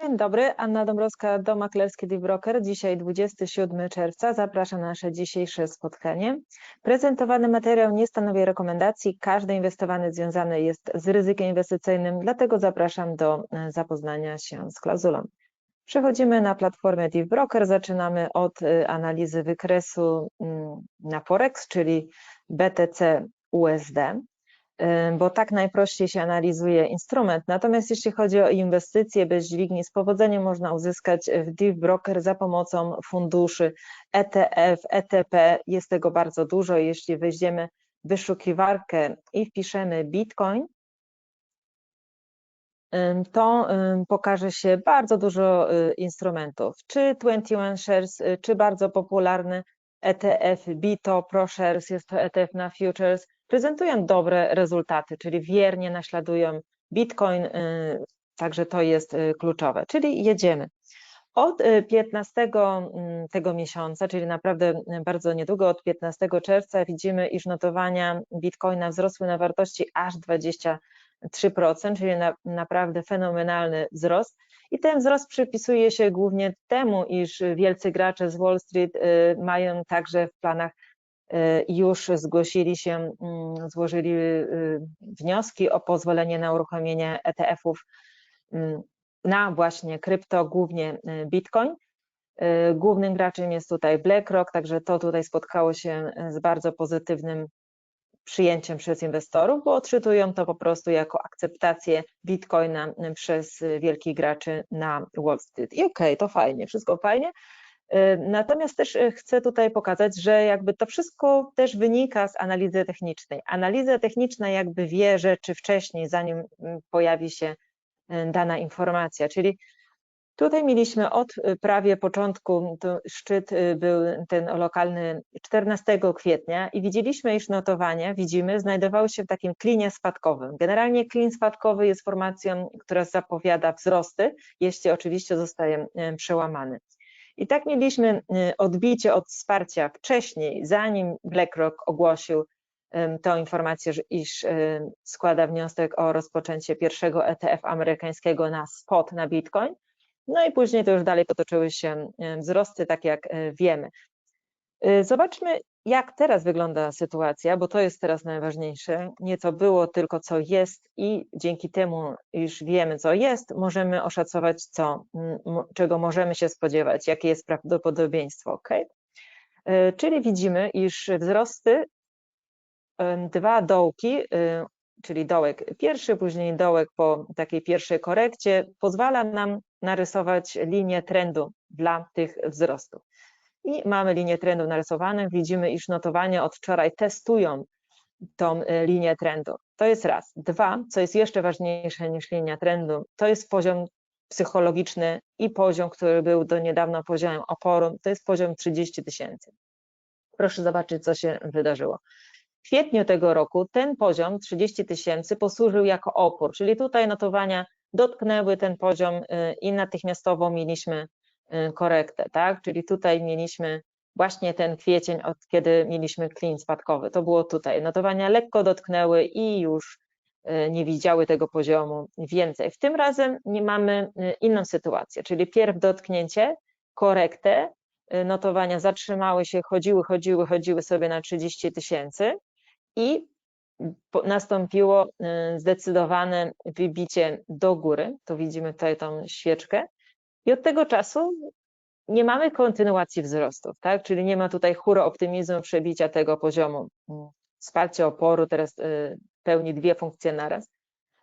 Dzień dobry, Anna Dąbrowska, Dom Maklerski Deep Broker. Dzisiaj 27 czerwca. Zapraszam na nasze dzisiejsze spotkanie. Prezentowany materiał nie stanowi rekomendacji. Każdy inwestowany związany jest z ryzykiem inwestycyjnym, dlatego zapraszam do e, zapoznania się z klauzulą. Przechodzimy na platformę Deep Broker. Zaczynamy od e, analizy wykresu mm, na Forex, czyli BTC USD bo tak najprościej się analizuje instrument. Natomiast jeśli chodzi o inwestycje bez dźwigni, z powodzeniem można uzyskać w Deep Broker za pomocą funduszy ETF, ETP. Jest tego bardzo dużo. Jeśli weźmiemy wyszukiwarkę i wpiszemy Bitcoin, to pokaże się bardzo dużo y, instrumentów, czy 21 Shares, y, czy bardzo popularny ETF BITO ProShares, jest to ETF na futures, prezentują dobre rezultaty, czyli wiernie naśladują Bitcoin, y, także to jest y, kluczowe. Czyli jedziemy. Od 15 y, mm, tego miesiąca, czyli naprawdę bardzo niedługo, od 15 czerwca widzimy, iż notowania Bitcoina wzrosły na wartości aż 23%, czyli na, naprawdę fenomenalny wzrost. I ten wzrost przypisuje się głównie temu, iż wielcy gracze z Wall Street mają także w planach już zgłosili się, mm, złożyli y, wnioski o pozwolenie na uruchomienie ETF-ów mm, na właśnie krypto, głównie y, Bitcoin. Głównym graczem jest tutaj BlackRock, także to tutaj spotkało się z bardzo pozytywnym przyjęciem przez inwestorów, bo odczytują to po prostu jako akceptację Bitcoina przez wielkich graczy na Wall Street. I okej, okay, to fajnie, wszystko fajnie, Y, natomiast też y, chcę tutaj pokazać, że jakby to wszystko też wynika z analizy technicznej. Analiza techniczna jakby wie rzeczy wcześniej, zanim mm, pojawi się y, dana informacja, czyli tutaj mieliśmy od prawie początku, szczyt był ten lokalny 14 kwietnia i widzieliśmy, iż notowania, widzimy, znajdowały się w takim klinie spadkowym. Generalnie klin spadkowy jest formacją, która zapowiada wzrosty, jeśli oczywiście zostaje przełamany. I tak mieliśmy y, odbicie od wsparcia wcześniej, zanim BlackRock ogłosił tą informację, iż składa wniosek o rozpoczęcie pierwszego ETF amerykańskiego na spot na Bitcoin. No i później to już dalej potoczyły się wzrosty, tak jak e, wiemy. Y, zobaczmy, jak teraz wygląda sytuacja, bo to jest teraz najważniejsze. Nie co było, tylko co jest, i dzięki temu, iż wiemy, co jest, możemy oszacować, co, czego możemy się spodziewać, jakie jest prawdopodobieństwo. ok? Czyli widzimy, iż wzrosty, dwa dołki, y, czyli dołek pierwszy, później dołek po takiej pierwszej korekcie, pozwala nam narysować linię trendu dla tych wzrostów i mamy linię trendu narysowaną. Widzimy, iż notowania od wczoraj testują tą e, linię trendu. To jest raz. Dwa, co jest jeszcze ważniejsze niż linia trendu, to jest poziom psychologiczny i poziom, który był do niedawna poziomem oporu, to jest poziom 30 tysięcy. Proszę zobaczyć, co się wydarzyło. W kwietniu tego roku ten poziom 30 tysięcy posłużył jako opór, czyli tutaj notowania dotknęły ten poziom e, i natychmiastowo mieliśmy Y, korektę, tak? Czyli tutaj mieliśmy właśnie ten kwiecień, od kiedy mieliśmy klin spadkowy. To było tutaj. Notowania lekko dotknęły i już y, nie widziały tego poziomu więcej. W tym razem mamy y, inną sytuację, czyli pierw dotknięcie, korektę, notowania zatrzymały się, chodziły, chodziły, chodziły sobie na 30 tysięcy i nastąpiło zdecydowane wybicie do góry. Tu widzimy tutaj tą świeczkę i od tego czasu nie mamy kontynuacji wzrostów, tak? Czyli nie ma tutaj hura optymizmu przebicia tego poziomu. Mm, wsparcie oporu teraz y, pełni dwie funkcje naraz.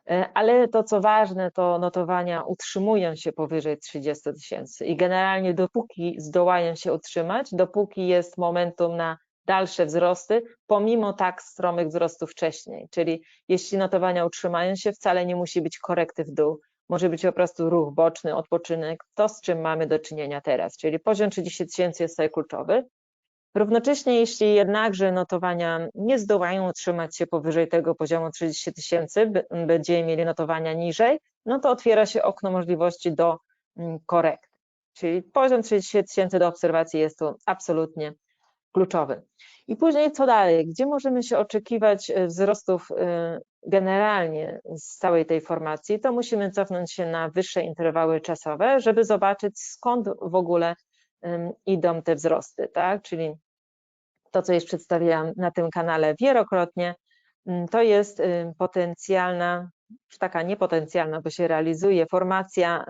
E, ale to, co ważne, to notowania utrzymują się powyżej 30 tysięcy i generalnie dopóki zdołają się utrzymać, dopóki jest momentum na dalsze wzrosty, pomimo tak stromych wzrostów wcześniej. Czyli jeśli notowania utrzymają się, wcale nie musi być korekty w dół może być po prostu ruch boczny, odpoczynek, to z czym mamy do czynienia teraz, czyli poziom 30 tysięcy jest tutaj kluczowy. Równocześnie, jeśli jednakże notowania nie zdołają utrzymać się powyżej tego poziomu 30 tysięcy, będziemy mieli notowania niżej, no to otwiera się okno możliwości do mm, korekty. Czyli poziom 30 tysięcy do obserwacji jest tu absolutnie kluczowy. I później co dalej? Gdzie możemy się oczekiwać e, wzrostów e, generalnie z całej tej formacji? To musimy cofnąć się na wyższe interwały czasowe, żeby zobaczyć skąd w ogóle idą te wzrosty, tak? Czyli to, co już przedstawiałam na tym kanale wielokrotnie, to jest potencjalna, już taka niepotencjalna, bo się realizuje formacja,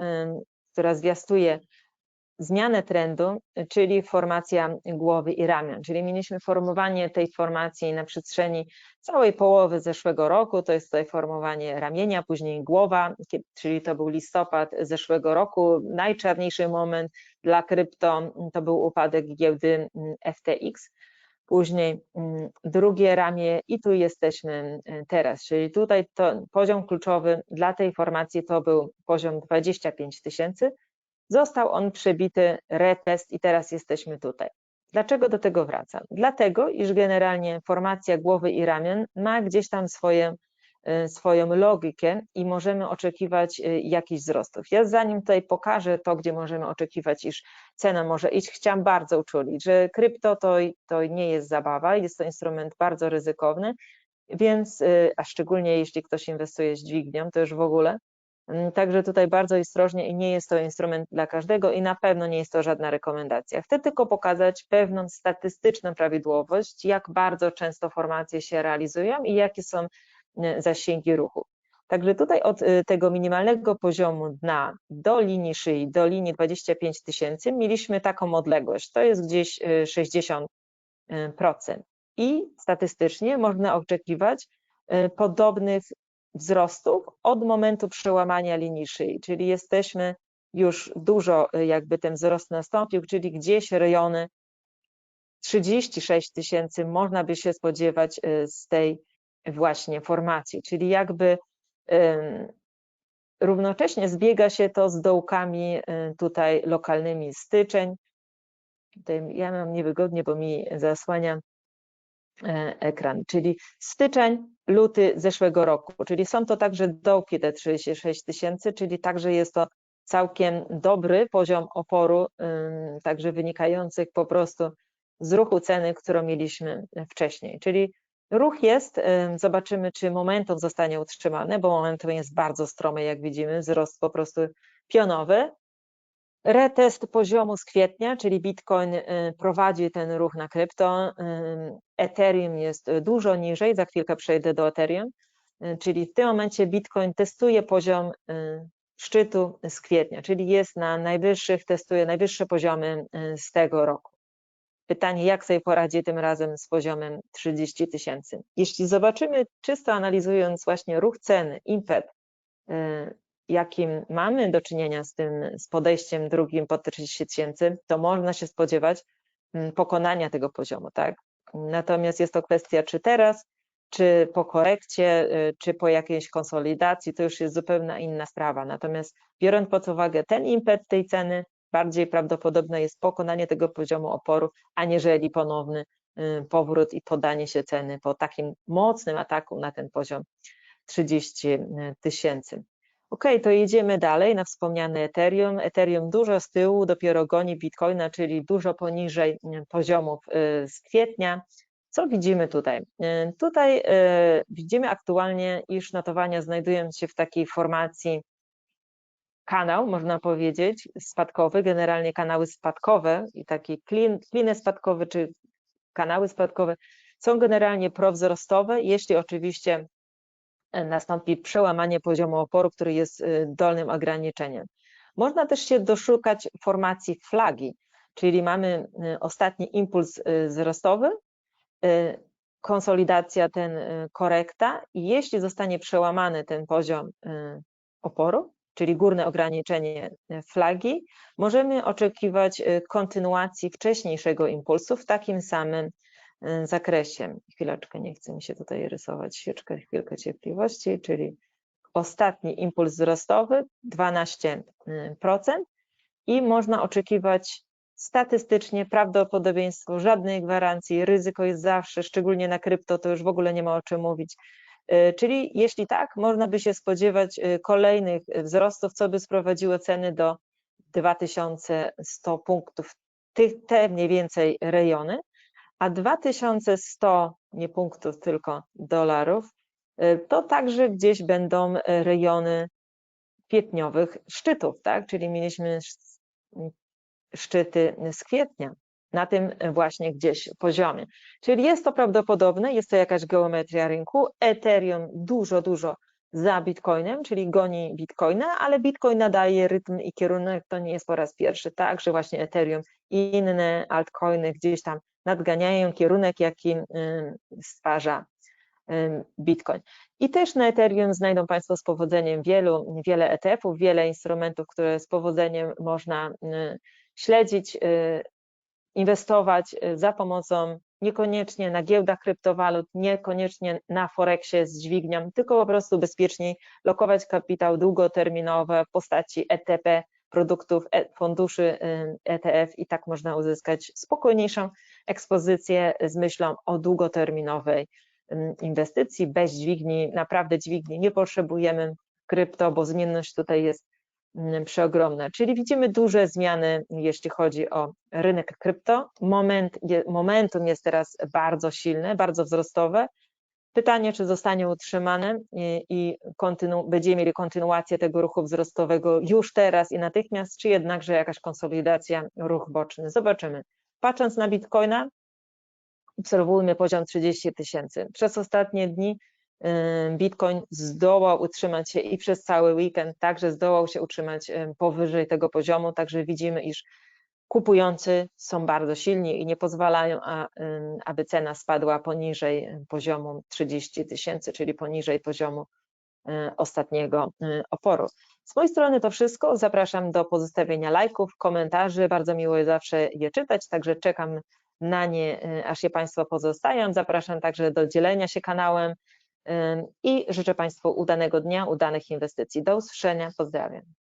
która zwiastuje zmianę trendu, czyli formacja głowy i ramion. Czyli mieliśmy formowanie tej formacji na przestrzeni całej połowy zeszłego roku. To jest tutaj formowanie ramienia, później głowa, czyli to był listopad zeszłego roku. Najczarniejszy moment dla krypto to był upadek giełdy FTX. Później drugie ramię i tu jesteśmy teraz, czyli tutaj to poziom kluczowy dla tej formacji to był poziom 25 tysięcy, Został on przebity retest i teraz jesteśmy tutaj. Dlaczego do tego wracam? Dlatego, iż generalnie formacja głowy i ramion ma gdzieś tam swoje, y, swoją logikę i możemy oczekiwać y, jakichś wzrostów. Ja zanim tutaj pokażę to, gdzie możemy oczekiwać, iż cena może iść, chciałam bardzo uczulić, że krypto to, to nie jest zabawa, jest to instrument bardzo ryzykowny, więc, y, a szczególnie jeśli ktoś inwestuje z dźwignią, to już w ogóle, także tutaj bardzo ostrożnie i nie jest to instrument dla każdego i na pewno nie jest to żadna rekomendacja. Chcę tylko pokazać pewną statystyczną prawidłowość, jak bardzo często formacje się realizują i jakie są y, zasięgi ruchu. Także tutaj od y, tego minimalnego poziomu dna do linii szyi, do linii 25 tysięcy mieliśmy taką odległość, to jest gdzieś 60%. Y, I statystycznie można oczekiwać podobnych wzrostów od momentu przełamania linii szyi, czyli jesteśmy już dużo, y, jakby ten wzrost nastąpił, czyli gdzieś rejony 36 tysięcy można by się spodziewać y, z tej właśnie formacji, czyli jakby równocześnie zbiega się to z dołkami y, tutaj lokalnymi styczeń. Tutaj ja mam niewygodnie, bo mi zasłania ekran, czyli styczeń, luty zeszłego roku, czyli są to także dołki te 36 tysięcy, czyli także jest to całkiem dobry poziom oporu, także wynikających po prostu z ruchu ceny, którą mieliśmy wcześniej. Czyli ruch jest, zobaczymy, czy momentum zostanie utrzymane, bo momentum jest bardzo stromy, jak widzimy, wzrost po prostu pionowy, Retest poziomu z kwietnia, czyli Bitcoin y, prowadzi ten ruch na krypto. Y, Ethereum jest dużo niżej, za chwilkę przejdę do Ethereum, y, czyli w tym momencie Bitcoin testuje poziom szczytu z kwietnia, czyli jest na najwyższych, testuje najwyższe poziomy z tego roku. Pytanie, jak sobie poradzi tym razem z poziomem 30 tysięcy? Jeśli zobaczymy, czysto analizując właśnie ruch ceny, impet, jakim mamy do czynienia z tym, z podejściem drugim po 30 tysięcy, to można się spodziewać mm, pokonania tego poziomu, tak? Natomiast jest to kwestia, czy teraz, czy po korekcie, y, czy po jakiejś konsolidacji, to już jest zupełnie inna sprawa. Natomiast biorąc pod uwagę ten impet tej ceny, bardziej prawdopodobne jest pokonanie tego poziomu oporu, aniżeli ponowny y, powrót i podanie się ceny po takim mocnym ataku na ten poziom 30 y, tysięcy. Ok, to jedziemy dalej na wspomniany Ethereum. Ethereum dużo z tyłu, dopiero goni Bitcoina, czyli dużo poniżej poziomów y, z kwietnia. Co widzimy tutaj? Y, tutaj y, widzimy aktualnie, iż notowania znajdują się w takiej formacji kanał, można powiedzieć, spadkowy, generalnie kanały spadkowe i takie kliny spadkowe czy kanały spadkowe są generalnie prowzrostowe, jeśli oczywiście nastąpi przełamanie poziomu oporu, który jest y, dolnym ograniczeniem. Można też się doszukać formacji flagi, czyli mamy y, ostatni impuls y, wzrostowy, konsolidacja, ten korekta i jeśli zostanie przełamany ten poziom oporu, czyli górne ograniczenie flagi, możemy oczekiwać kontynuacji wcześniejszego impulsu w takim samym zakresie. Chwileczkę, nie chce mi się tutaj rysować świeczkę, chwilkę cierpliwości, czyli ostatni impuls wzrostowy 12% i można oczekiwać statystycznie prawdopodobieństwo, żadnej gwarancji, ryzyko jest zawsze, szczególnie na krypto, to już w ogóle nie ma o czym mówić. Y, czyli jeśli tak, można by się spodziewać y, kolejnych wzrostów, co by sprowadziło ceny do 2100 punktów, te mniej więcej rejony. A 2100 nie punktów, tylko dolarów, y, to także gdzieś będą y, rejony kwietniowych szczytów, tak? Czyli mieliśmy sz- szczyty z kwietnia na tym właśnie gdzieś poziomie. Czyli jest to prawdopodobne, jest to jakaś geometria rynku. Ethereum dużo, dużo za Bitcoinem, czyli goni Bitcoina, ale Bitcoin nadaje rytm i kierunek, to nie jest po raz pierwszy, tak, że właśnie Ethereum i inne altcoiny gdzieś tam nadganiają kierunek, jaki stwarza Bitcoin. I też na Ethereum znajdą Państwo z powodzeniem wielu, wiele ETF-ów, wiele instrumentów, które z powodzeniem można y, śledzić, y, inwestować y, za pomocą niekoniecznie na giełdach kryptowalut, niekoniecznie na Forexie z dźwignią, tylko po prostu bezpieczniej lokować kapitał długoterminowy w postaci ETP, produktów, e- funduszy ETF i tak można uzyskać spokojniejszą ekspozycję z myślą o długoterminowej inwestycji bez dźwigni, naprawdę dźwigni nie potrzebujemy krypto, bo zmienność tutaj jest mm, przeogromna. Czyli widzimy duże zmiany, jeśli chodzi o rynek krypto. Moment, momentum jest teraz bardzo silne, bardzo wzrostowe. Pytanie, czy zostanie utrzymane i, i kontynu, będziemy mieli kontynuację tego ruchu wzrostowego już teraz i natychmiast, czy jednakże jakaś konsolidacja, ruch boczny. Zobaczymy. Patrząc na Bitcoina, obserwujmy poziom 30 tysięcy. Przez ostatnie dni Bitcoin zdołał utrzymać się i przez cały weekend, także zdołał się utrzymać powyżej tego poziomu, także widzimy, iż kupujący są bardzo silni i nie pozwalają, aby cena spadła poniżej poziomu 30 tysięcy, czyli poniżej poziomu ostatniego y, oporu. Z mojej strony to wszystko. Zapraszam do pozostawienia lajków, komentarzy. Bardzo miło jest zawsze je czytać, także czekam na nie, y, aż je Państwo pozostają. Zapraszam także do dzielenia się kanałem y, i życzę Państwu udanego dnia, udanych inwestycji. Do usłyszenia. Pozdrawiam.